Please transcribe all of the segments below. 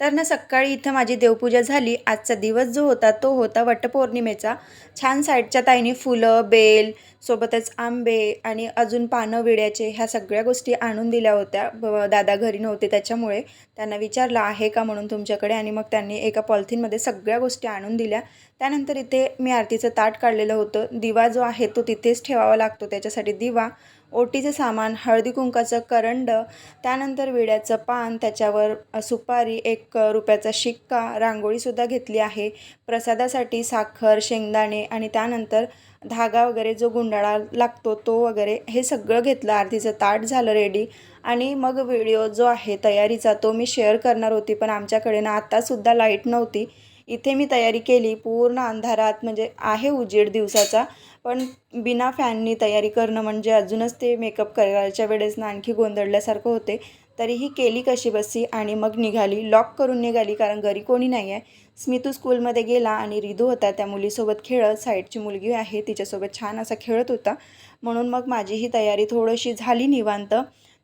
तर ना सकाळी इथं माझी देवपूजा झाली. आजचा दिवस जो होता तो होता वटपौर्णिमेचा. छान साईडच्या ताईने फुलं बेल सोबतच आंबे आणि अजून पानं विड्याचे ह्या सगळ्या गोष्टी आणून दिल्या होत्या. ब- दादा घरी नव्हते त्याच्यामुळे त्यांना विचारलं आहे का? म्हणून तुमच्याकडे आणि मग त्यांनी एका पॉलिथिनमध्ये सगळ्या गोष्टी आणून दिल्या. त्यानंतर इथे मी आरतीचं ताट काढलेलं होतं. दिवा जो आहे तो तिथेच ठेवावा लागतो. त्याच्यासाठी दिवा ओटीचं सामान हळदी कुंकाचं करंड त्यानंतर विड्याचं पान त्याच्यावर सुपारी एक रुपयाचा शिक्का रांगोळीसुद्धा घेतली आहे. प्रसादासाठी साखर शेंगदाणे आणि त्यानंतर धागा वगैरे जो गुंडाळा लागतो तो वगैरे हे सगळं घेतलं. आरतीचं ताट झालं रेडी आणि मग व्हिडिओ जो आहे तयारीचा तो मी शेअर करणार होती पण आमच्याकडे ना आत्तासुद्धा लाइट नव्हती. इथे मी तयारी केली पूर्ण अंधारात म्हणजे आहे उजेड दिवसाचा पण बिना फॅननी तयारी करणं म्हणजे अजूनच ते मेकअप करायच्या वेळेस ना आणखी गोंधळल्यासारखं होते. तरीही केली कशी बसी आणि मग निघाली. लॉक करून निघाली कारण घरी कोणी नाही आहे स्मितू स्कूलमध्ये गेला आणि रिधू होता. त्या मुलीसोबत खेळत साईडची मुलगी आहे तिच्यासोबत छान असा खेळत होता. म्हणून मग माझी ही तयारी थोडीशी झाली निवांत.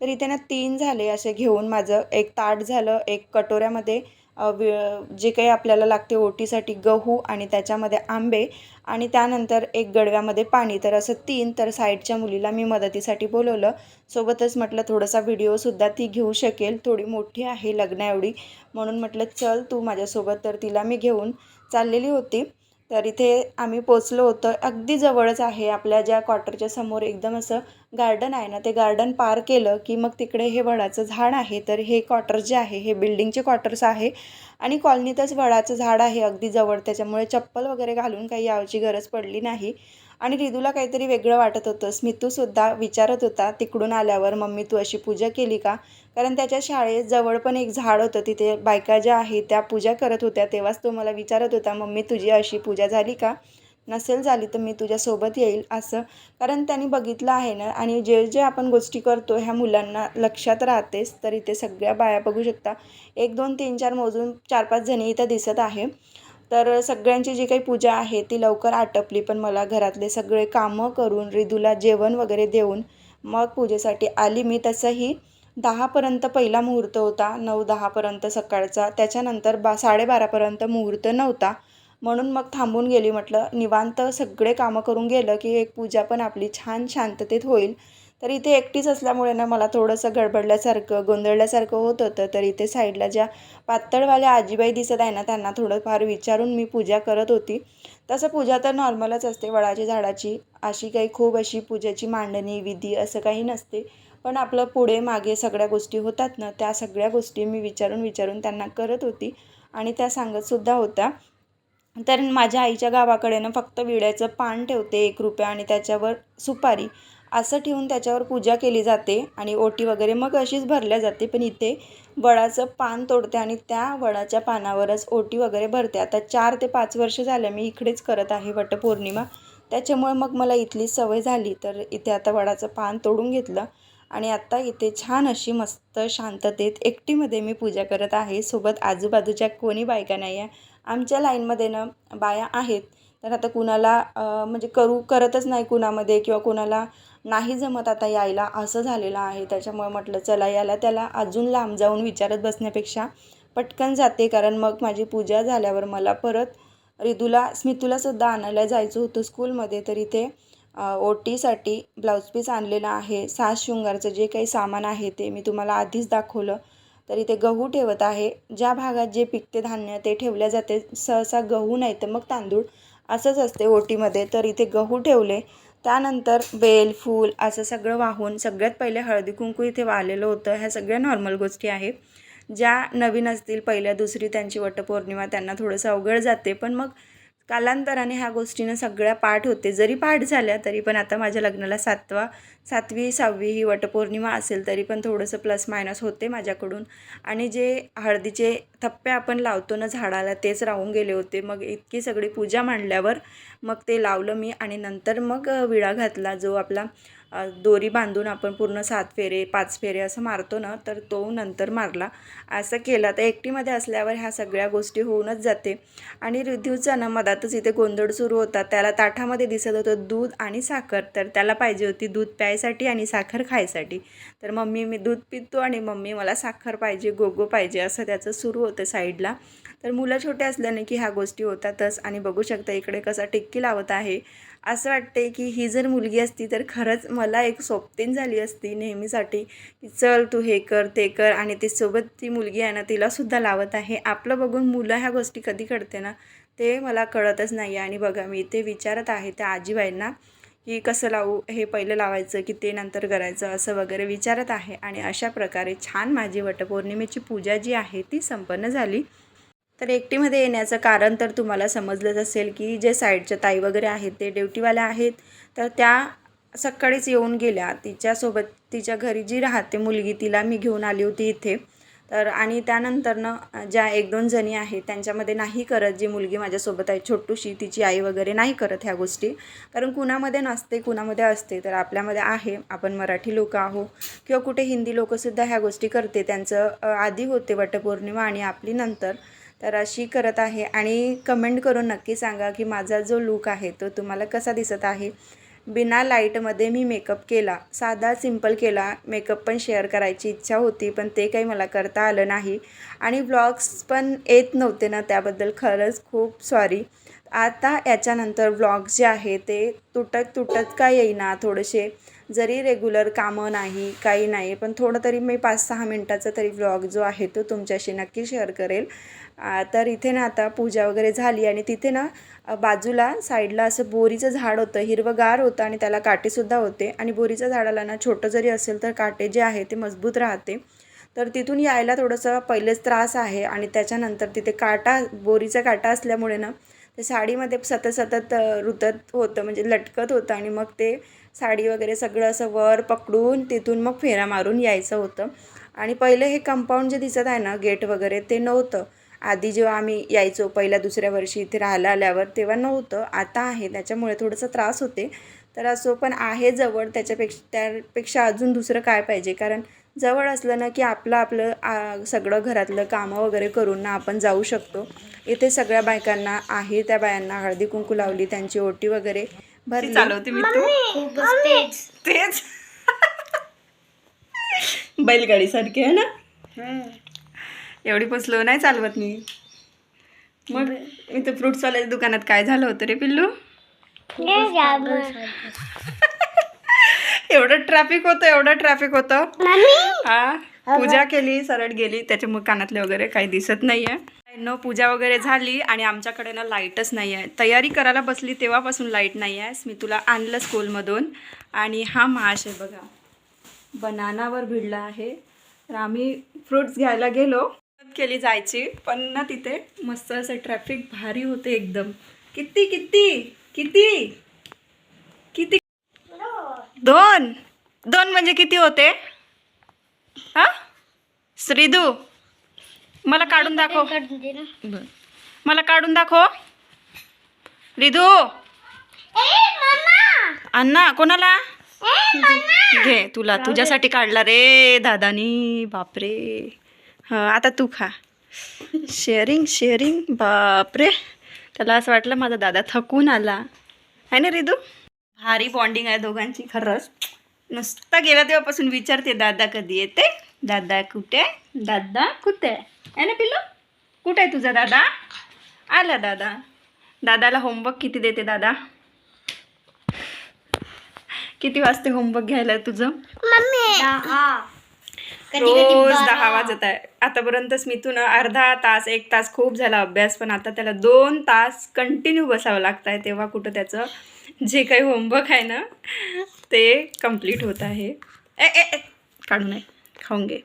तर इथे ना तीन झाले असे घेऊन माझं. एक ताट झालं एक कटोऱ्यामध्ये जे काही आपल्याला लागते ओटीसाठी गहू आणि त्याच्यामध्ये आंबे आणि त्यानंतर एक गडव्यामध्ये पाणी. तर असं तीन तर साईडच्या मुलीला मी मदतीसाठी बोलवलं. सोबतच म्हटलं थोडासा व्हिडिओसुद्धा ती घेऊ शकेल. थोडी मोठी आहे लग्न एवढी म्हणून म्हटलं चल तू माझ्यासोबत. तर तिला मी घेऊन चाललेली होती. तर इथे आम्ही पोचलो होतो. अगदी जवळच आहे. आपल्या ज्या क्वार्टरच्या समोर एकदम असं गार्डन आहे ना ते गार्डन पार केलं की मग तिकडे हे वडाचं झाड आहे तर हे क्वार्टर जे आहे हे बिल्डिंगचे क्वार्टर्स आहे आणि कॉलनीतच वडाचं झाड आहे अगदी जवळ. त्याच्यामुळे चप्पल वगैरे घालून काही यावची गरज पडली नाही. आणि रिदूला काहीतरी वेगळं वाटत होतं. स्मितूसुद्धा विचारत होता तिकडून आल्यावर मम्मी तू अशी पूजा केली का? कारण त्याच्या शाळेत जवळ पण एक झाड होतं. तिथे बायका ज्या आहेत त्या पूजा करत होत्या. तेव्हाच तो मला विचारत होता मम्मी तुझी अशी पूजा झाली का? नसेल झाली तर मी तुझ्यासोबत येईल असं. कारण त्यांनी बघितलं आहे ना आणि जे जे आपण गोष्टी करतो ह्या मुलांना लक्षात राहतेच तर इथे सगळ्या बाया बघू शकता. एक दोन तीन चार मोजून चार पाच जणी इथं दिसत आहे. तर सगळ्यांची जी काही पूजा आहे ती लवकर आटपली पण मला घरातले सगळे कामं करून रिदूला जेवण वगैरे देऊन मग पूजेसाठी आली मी. तसंही दहापर्यंत पहिला मुहूर्त होता नऊ दहापर्यंत सकाळचा. त्याच्यानंतर बा साडेबारापर्यंत मुहूर्त नव्हता. म्हणून मग थांबून गेली. म्हटलं निवांत सगळे कामं करून गेलं की एक पूजा पण आपली छान शांततेत होईल. तर इथे एकटीच असल्यामुळे ना मला थोडंसं गडबडल्यासारखं गोंधळल्यासारखं होत होतं. तर इथे साईडला ज्या पातळवाल्या आजीबाई दिसत आहे ना त्यांना थोडंफार विचारून मी पूजा करत होती. तसं पूजा तर नॉर्मलच असते. वडाच्या झाडाची अशी काही खूप अशी पूजेची मांडणी विधी असं काही नसते. पण आपलं पुढे मागे सगळ्या गोष्टी होतात ना त्या सगळ्या गोष्टी मी विचारून विचारून त्यांना करत होती. आणि त्या सांगतसुद्धा होत्या. तर माझ्या आईच्या गावाकडे ना फक्त विड्याचं पान ठेवते एक रुपया आणि त्याच्यावर सुपारी असं ठेवून त्याच्यावर पूजा केली जाते आणि ओटी वगैरे मग अशीच भरल्या जाते. पण इथे वडाचं पान तोडते आणि त्या वडाच्या पानावरच ओटी वगैरे भरते. आता चार ते पाच वर्ष झालं मी इकडेच करत आहे वटपौर्णिमा. त्याच्यामुळे मग मला इथली सवय झाली. तर इथे आता वडाचं पान तोडून घेतलं आणि आत्ता इथे छान अशी मस्त शांततेत एकटीमध्ये मी पूजा करत आहे. सोबत आजूबाजूच्या कोणी बायका नाही आहे आमच्या लाईनमध्ये ना बाया आहेत. तर आता कुणाला म्हणजे करू करतच नाही कुणामध्ये किंवा कुणाला नाही जमत आता यायला असं झालेलं आहे. त्याच्यामुळे म्हटलं चला याला त्याला अजून लांब जाऊन विचारत बसण्यापेक्षा पटकन जाते. कारण मग माझी पूजा झाल्यावर मला परत रिदूला स्मितूलासुद्धा आणायला जायचं होतं स्कूलमध्ये. तर इथे ओटीसाठी ब्लाऊज पीस आणलेला आहे. साज शृंगारचं जे काही सामान आहे ते मी तुम्हाला आधीच दाखवलं. तर इथे गहू ठेवत आहे. ज्या भागात जे पिकते धान्य ते ठेवल्या जाते. सहसा गहू नाही तर मग तांदूळ असंच असते ओटीमध्ये. तर इथे गहू ठेवले. त्यानंतर बेल फूल असं सगळं वाहून सगळ्यात पहिले हळदी कुंकू इथे वाहलेलं होतं. ह्या सगळ्या नॉर्मल गोष्टी आहे ज्या नवीन असतील पहिल्या दुसरी त्यांची वटपौर्णिमा त्यांना थोडंसं अवघड जाते. पण मग कालांतराने ह्या गोष्टीनं सगळ्या पाठ होते. जरी पाठ झाल्या तरी पण आता माझ्या लग्नाला सातवा सातवी सहावी ही वटपौर्णिमा असेल तरी पण थोडंसं प्लस मायनस होते माझ्याकडून. आणि जे हळदीचे थप्पे आपण लावतो ना झाडाला तेच राहून गेले होते. मग इतकी सगळी पूजा मांडल्यावर मग ते लावलं मी आणि नंतर मग विळा घातला जो आपला दोरी बांधून आपण पूर्ण सात फेरे पाच फेरे असं मारतो ना तर तो नंतर मारला. असं केलं. तर एकटीमध्ये असल्यावर ह्या सगळ्या गोष्टी होऊनच जाते. आणि रिद्यूचा ना मधातच इथे गोंधळ सुरू होता. त्याला ताटामध्ये दिसत होतं दूध आणि साखर. तर त्याला पाहिजे होती दूध प्यायसाठी आणि साखर खायसाठी. तर मम्मी मी दूध पितो आणि मम्मी मला साखर पाहिजे गोगो पाहिजे असं त्याचं सुरू होतं साईडला. तर मुलं छोटे असल्याने की ह्या गोष्टी होतातच. आणि बघू शकता इकडे कसा टिक्की लावत आहे. असं वाटते की ही जर मुलगी असती तर खरंच मला एक सोबतीन झाली असती नेहमीसाठी. की चल तू हे कर ते कर आणि ती सोबत ती मुलगी आहे ना तिलासुद्धा लावत आहे. आपलं बघून मुलं ह्या गोष्टी कधी कळते ना ते मला कळतच नाही आणि बघा मी ते विचारत आहे त्या आजीबाईंना की कसं लावू हे पहिलं लावायचं की ते नंतर करायचं असं वगैरे विचारत आहे. आणि अशा प्रकारे छान माझी वटपौर्णिमेची पूजा जी आहे ती संपन्न झाली. तर एकटीमध्ये येण्याचं कारण तर तुम्हाला समजलंच असेल की जे साईडच्या ताई वगैरे आहेत ते ड्युटीवाल्या आहेत तर त्या सकाळीच येऊन गेल्या. तिच्यासोबत तिच्या घरी जी राहते मुलगी तिला मी घेऊन आली होती इथे. तर आणि त्यानंतरनं ज्या एक दोन जणी आहेत त्यांच्यामध्ये नाही करत जी मुलगी माझ्यासोबत आहे छोटूशी तिची आई वगैरे नाही करत ह्या गोष्टी. कारण कुणामध्ये नसते कुणामध्ये असते तर आपल्यामध्ये आहे. आपण मराठी लोक आहो किंवा कुठे हिंदी लोकंसुद्धा ह्या गोष्टी करते. त्यांचं आधी होते वटपौर्णिमा आणि आपली नंतर. तर अशी करत आहे आणि कमेंट करून नक्की सांगा की माझा जो लूक आहे तो तुम्हाला कसा दिसत आहे. बिना लाईटमध्ये मी मेकअप केला साधा सिंपल केला मेकअप पण शेअर करायची इच्छा होती पण ते काही मला करता आलं नाही. आणि व्लॉग्स पण येत नव्हते ना त्याबद्दल खरंच खूप सॉरी आता याच्यानंतर व्लॉग जे आहे ते तुटत तुटत का येईना थोडेसे जरी रेग्युलर कामं नाही काही नाही पण थोडं तरी मी पाच सहा मिनटाचा तरी व्लॉग जो आहे तो तुमच्याशी नक्की शेअर करेल. तर इथे ना आता पूजा वगैरे झाली आणि तिथे ना बाजूला साईडला असं बोरीचं झाड होतं हिरवंगार होतं आणि त्याला काटेसुद्धा होते. आणि बोरीच्या झाडाला ना छोटं जरी असेल तर काटे जे आहे ते मजबूत राहते. तर तिथून यायला थोडंसं पहिलेच त्रास आहे आणि त्याच्यानंतर तिथे काटा बोरीचा काटा असल्यामुळे ना ते साडीमध्ये सतत सतत रुतत होतं म्हणजे लटकत होतं आणि मग ते साडी वगैरे सगळं असं वर पकडून तिथून मग फेरा मारून यायचं होतं. आणि पहिले हे कंपाऊंड जे दिसत आहे ना गेट वगैरे ते नव्हतं. आधी जेव्हा आम्ही यायचो पहिल्या दुसऱ्या वर्षी इथे राहायला आल्यावर तेव्हा नव्हतं. आता आहे त्याच्यामुळे थोडंसं त्रास होते. तर असो पण आहे जवळ त्याच्यापेक्षा त्यापेक्षा अजून दुसरं काय पाहिजे? कारण जवळ असलं ना की आपलं आपलं आ, सगळं घरातलं कामं वगैरे करून ना आपण जाऊ शकतो. इथे सगळ्या बायकांना आहे त्या बायांना हळदी कुंकू लावली त्यांची ओटी वगैरे. भरली. चालवते मी तू. तेच बैलगाडी सारखी आहे ना? एवढी पण स्लो नाही चालवत मी. मग इथं फ्रुट्सवाल्याच्या दुकानात काय झालं होतं रे पिल्लू? एवढं ट्रॅफिक होतं एवढं ट्रॅफिक होतं. हा पूजा केली सरळ गेली त्याच्यामुळे कानातले वगैरे काही दिसत नाही आहे नो पूजा वगैरे झाली आणि आमच्याकडे ना लाईटच नाही आहे. तयारी करायला बसली तेव्हापासून लाइट नाही आहे. मी तुला आणलं स्कूलमधून. आणि हा माश आहे बघा. बनानावर भिडला आहे. तर आम्ही फ्रुट्स घ्यायला गेलो. केली जायची पण ना तिथे मस्त असं ट्रॅफिक भारी होते एकदम. किती किती किती? किती? दोन. दोन म्हणजे किती होते? हा? श्रीदू. मला काढून दाखव. बर. मला काढून दाखव. रिदू अण्णा कोणाला? घे तुला तुझ्यासाठी काढला रे दादानी. बापरे. हा आता तू खा. Sharing sharing. बापरे. त्याला असं वाटलं माझा दादा थकून आला. आहे ना रिदू भारी बॉन्डिंग आहे दोघांची खरंच. नुसता गेला तेव्हापासून विचारते दादा कधी येते? दादा कुठे? दादा कुठे? आहे ना पिल्लू कुठे आहे तुझा दादा? आला दादा. दादाला होमवर्क किती देते दादा? किती वाजते होमवर्क घ्यायला तुझं? रोज दहा वाजत आहे. आतापर्यंत स्मितून अर्धा तास एक तास खूप झाला अभ्यास पण आता त्याला दोन तास कंटिन्यू बसावं लागत आहे. तेव्हा कुठं त्याचं जे काही होमवर्क आहे ना ते कंप्लीट होत आहे. ए. काढू नये. खाऊन घे.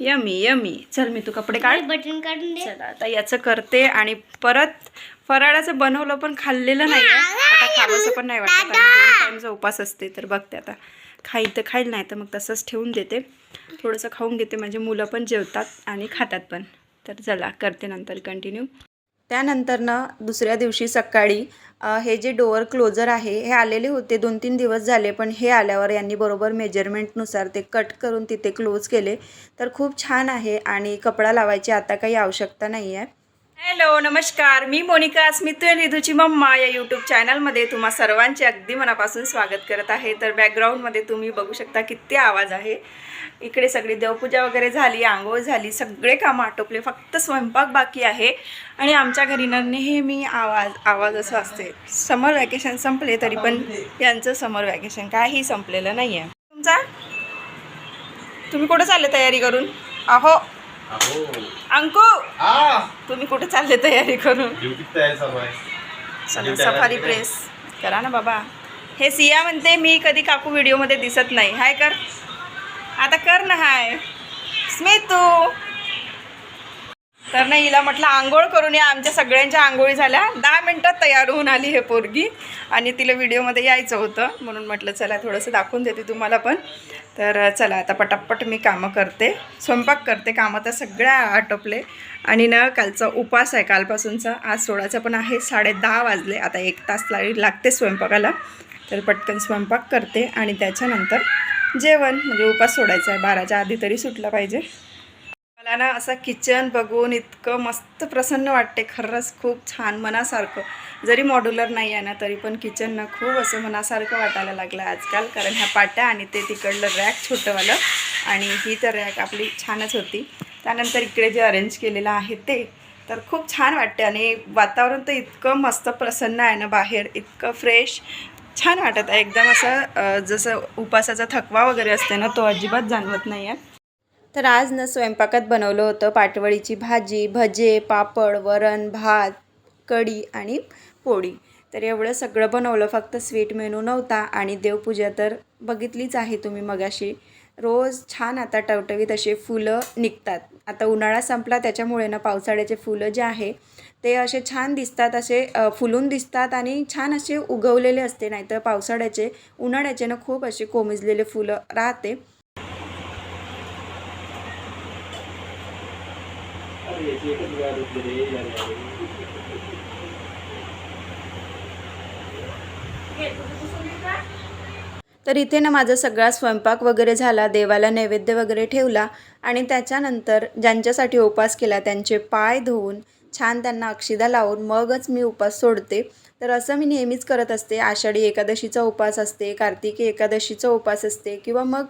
Yummy yummy. चल मी तू कपडे काढ. बटन काढून दे. चला आता याचं करते आणि परत फराळाचं बनवलं पण खाल्लेलं नाही आता खावंसं पण नाही वाटत. टाईमचा उपास असते तर बघते आता. खाईल तर खाईल नाही तर मग तसंच ठेवून देते. थोडंसं खाऊन घेते. म्हणजे मुलं पण जेवतात आणि खातात पण. तर चला करते नंतर कंटिन्यू त्यानंतर ना दुसऱ्या दिवशी सकाळी हे जे डोअर क्लोजर आहे हे आलेले होते दोन तीन दिवस झाले पण हे आल्यावर यांनी बरोबर मेजरमेंटनुसार ते कट करून तिथे क्लोज केले. तर खूप छान आहे आणि कपडा लावायची आता काही आवश्यकता नाही आहे हॅलो नमस्कार. मी मोनिका स्मित रिधूची मम्मा या यूट्यूब चॅनलमध्ये तुम्हा सर्वांचे अगदी मनापासून स्वागत करत आहे. तर बॅकग्राऊंडमध्ये तुम्ही बघू शकता किती आवाज आहे. इकडे सगळी देवपूजा वगैरे झाली आंघोळ झाली सगळे कामं आटोपले फक्त स्वयंपाक बाकी आहे. आणि आमच्या घरी ना नेहमी आवाज आवाज असं असते. समर वॅकेशन संपले तरी पण यांचं समर वॅकेशन काही संपलेलं नाही आहे तुमचा? तुम्ही कुठं चालले तयारी करून? अहो. अंकू! हा. तुम्ही कुठे चालले तयारी करून? चालू सफारी. प्रेस करा ना बाबा. हे सिया म्हणते मी कधी काकू व्हिडिओमध्ये दिसत नाही. हाय कर. आता कर ना हाय. स्मितू! तर नाही हिला म्हटलं आंघोळ करून या आमच्या सगळ्यांच्या आंघोळी झाल्या. दहा मिनटात तयार होऊन आली हे पोरगी. आणि तिला व्हिडिओमध्ये यायचं होतं. म्हणून म्हटलं चला थोडंसं दाखवून देते तुम्हाला पण. तर चला आता पटापट मी कामं करते. स्वयंपाक करते कामं तर सगळ्या आटोपले. आणि ना कालचा उपास आहे कालपासूनचा. आज सोळाचा पण आहे साडे दहा वाजले. आता एक तास लागते स्वयंपाकाला. तर पटकन स्वयंपाक करते. आणि त्याच्यानंतर जेवण म्हणजे उपास सोडायचा आहे. बाराच्या आधी तरी सुटला पाहिजे. मला ना असं किचन बघून इतकं मस्त प्रसन्न वाटते. खरंच खूप छान मनासारखं. जरी मॉड्युलर नाही आहे ना तरी पण किचन ना खूप असं मनासारखं वाटायला लागलं आजकाल. कारण ह्या पाट्या आणि ते तिकडलं रॅक छोटंवालं आणि ही तर रॅक आपली छानच होती. त्यानंतर इकडे जे अरेंज केलेलं आहे ते तर खूप छान वाटते. आणि वातावरण तर इतकं मस्त प्रसन्न आहे ना बाहेर. इतकं फ्रेश छान वाटत आहे. एकदम असं जसं उपासाचा थकवा वगैरे असते ना तो अजिबात जाणवत नाही आहे. तर आज ना स्वयंपाकात बनवलं होतं पाटवळीची भाजी भजे पापड वरण भात कढी आणि पोळी. तर एवढं सगळं बनवलं फक्त स्वीट मेनू नव्हता आणि देवपूजा तर बघितलीच आहे तुम्ही मगाशी. रोज छान आता टवटवीत असे फुलं निघतात. आता उन्हाळा संपला त्याच्यामुळे ना पावसाळ्याचे फुलं जे आहे ते असे छान दिसतात असे फुलून दिसतात आणि छान असे उगवलेले असते. नाहीतर पावसाळ्याचे उन्हाळ्याचे ना खूप असे कोमिजलेले फुलं राहते. तर इथे ना माझा सगळा स्वयंपाक वगैरे झाला देवाला नैवेद्य वगैरे ठेवला आणि त्याच्यानंतर ज्यांच्यासाठी उपास केला त्यांचे पाय धुवून छान त्यांना अक्षिदा लावून मगच मी उपास सोडते. तर असं मी नेहमीच करत असते. आषाढी एकादशीचा उपास असते कार्तिकी एकादशीचा उपास असते किंवा मग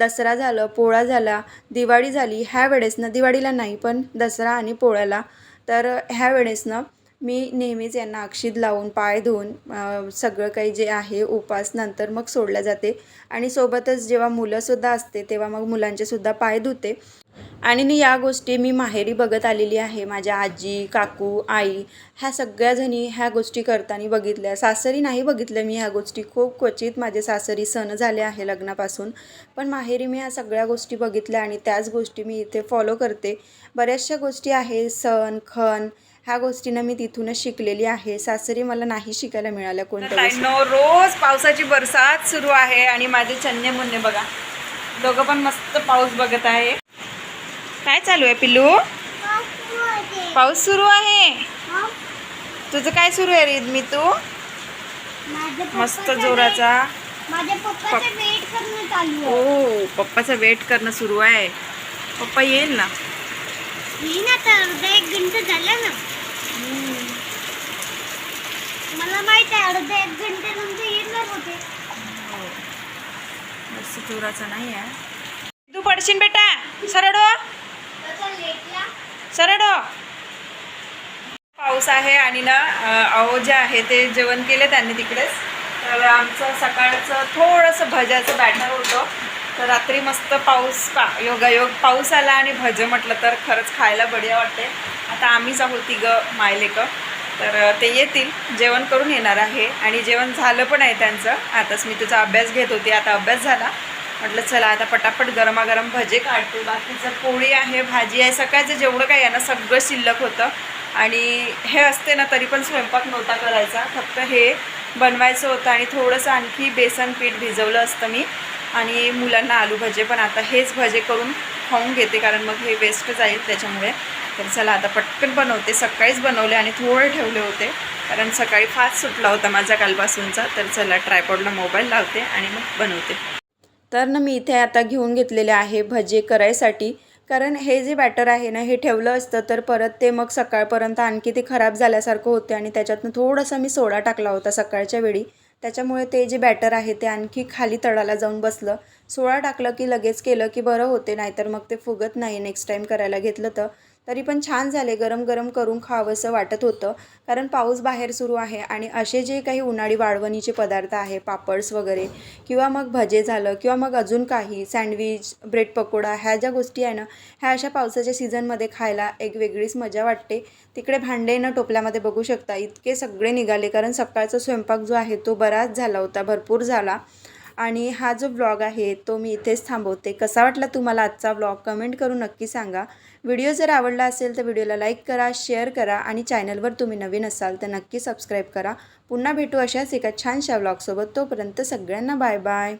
दसरा झालं पोळा झाला दिवाळी झाली ह्या वेळेस ना दिवाळीला नाही पण दसरा आणि पोळ्याला. तर ह्या वेळेस ना मी नेहमीच यांना अक्षीत लावून पाय धुवून सगळं काही जे आहे उपास नंतर मग सोडल्या जाते. आणि सोबतच जेव्हा मुलंसुद्धा असते तेव्हा मग मुलांचेसुद्धा पाय धुते. आणि या गोष्टी मी माहेरी बघत आलेली आहे. माझ्या आजी काकू आई ह्या सगळ्याजणी ह्या गोष्टी करताना बघितल्या. सासरी नाही बघितल्या मी ह्या गोष्टी. खूप क्वचित माझे सासरी सण झाले आहे लग्नापासून. पण माहेरी मी ह्या सगळ्या गोष्टी बघितल्या आणि त्याच गोष्टी मी इथे फॉलो करते. बऱ्याचशा गोष्टी आहे. सण खण ह्या गोष्टींना मी तिथूनच शिकलेली आहे. सासरी मला नाही शिकायला मिळाल्या कोणत्या रोज पावसाची बरसात सुरू आहे आणि माझे चन्ने मुन्ने बघा. दोघं पण मस्त पाऊस बघत आहे. काय चालू आहे पिल्लू? पाऊस सुरू आहे. तुझं काय सुरू आहे रीद मी तू मस्त जोराचा. माझ्या पप्पाचं वेट करणं चालू आहे ओ पप्पाचा वेट करणं सुरू आहे. पप्पा येईल ना? अर्धा एक घंटा झाला ना. मला माहीत आहे अर्धा एक घंट्यानंतर येणार होते. जोराचा नाही आहे. तू पडशील बेटा सरळ हो. सरडो पाऊस आहे आणि ना अहो जे आहे ते जेवण केले त्यांनी तिकडेच. तर आमचं सकाळचं थोडंसं भज्याचं बॅटर होतं. तर रात्री मस्त पाऊस पा योगायोग पाऊस आला आणि भजं म्हटलं तर खरंच खायला बढिया वाटते. आता आम्हीच आहोत तिघं मायलेकं. तर ते येतील. जेवण करून येणार आहे. आणि जेवण झालं पण आहे त्यांचं. आताच मी तुझा अभ्यास घेत होती. आता अभ्यास झाला. म्हटलं चला आता पटापट गरमागरम भजे काढते. बाकीचं पोळी आहे भाजी आहे सकाळचं जेवढं काही आहे ना सगळं शिल्लक होतं. आणि हे असते ना तरी पण स्वयंपाक नव्हता करायचा. फक्त हे बनवायचं होतं आणि थोडंसं आणखी बेसन पीठ भिजवलं असतं मी. आणि मुलांना आलू भजे पण आता हेच भजे करून खाऊन घेते कारण मग हे वेस्ट जाईल त्याच्यामुळे. तर चला आता पटकन बनवते. सकाळीच बनवले आणि थोडे ठेवले होते. कारण सकाळी फास्ट सुटला होता माझा कालपासूनचा. तर चला ट्रायपॉडला मोबाईल लावते आणि मग बनवते. तर ना मी इथे आता घेऊन घेतलेले आहे भजे करायसाठी. कारण हे जे बॅटर आहे ना हे ठेवलं असतं तर परत ते मग सकाळपर्यंत आणखी ते खराब झाल्यासारखं होते आणि त्याच्यातनं थोडंसं मी सोडा टाकला होता सकाळच्या वेळी. त्याच्यामुळे ते जे बॅटर आहे ते आणखी खाली तळाला जाऊन बसलं. सोडा टाकलं की लगेच केलं की बरं होते नाहीतर मग ते फुगत नाही नेक्स्ट टाईम करायला घेतलं तर. तरी पण छान झाले गरम गरम करून खावंसं वाटत होतं. कारण पाऊस बाहेर सुरू आहे आणि असे जे काही उन्हाळी वाळवणीचे पदार्थ आहे पापड्स वगैरे किंवा मग भजे झालं किंवा मग अजून काही सँडविच ब्रेड पकोडा ह्या ज्या गोष्टी आहे ना ह्या अशा पावसाच्या सीझनमध्ये खायला एक वेगळीच मजा वाटते. तिकडे भांडे न टोपल्यामध्ये बघू शकता इतके सगळे निघाले. कारण सकाळचा स्वयंपाक जो आहे तो बराच झाला होता भरपूर झाला. आणि हा जो ब्लॉग आहे तो मी इथेच थांबवते. कसा वाटला तुम्हाला आजचा ब्लॉग कमेंट करून नक्की सांगा. व्हिडिओ जर आवडला असेल तर व्हिडिओला लाईक करा शेअर करा आणि चॅनलवर तुम्ही नवीन असाल तर नक्की सबस्क्राईब करा. पुन्हा भेटू अशाच एका छानशा ब्लॉगसोबत तोपर्यंत सगळ्यांना बाय बाय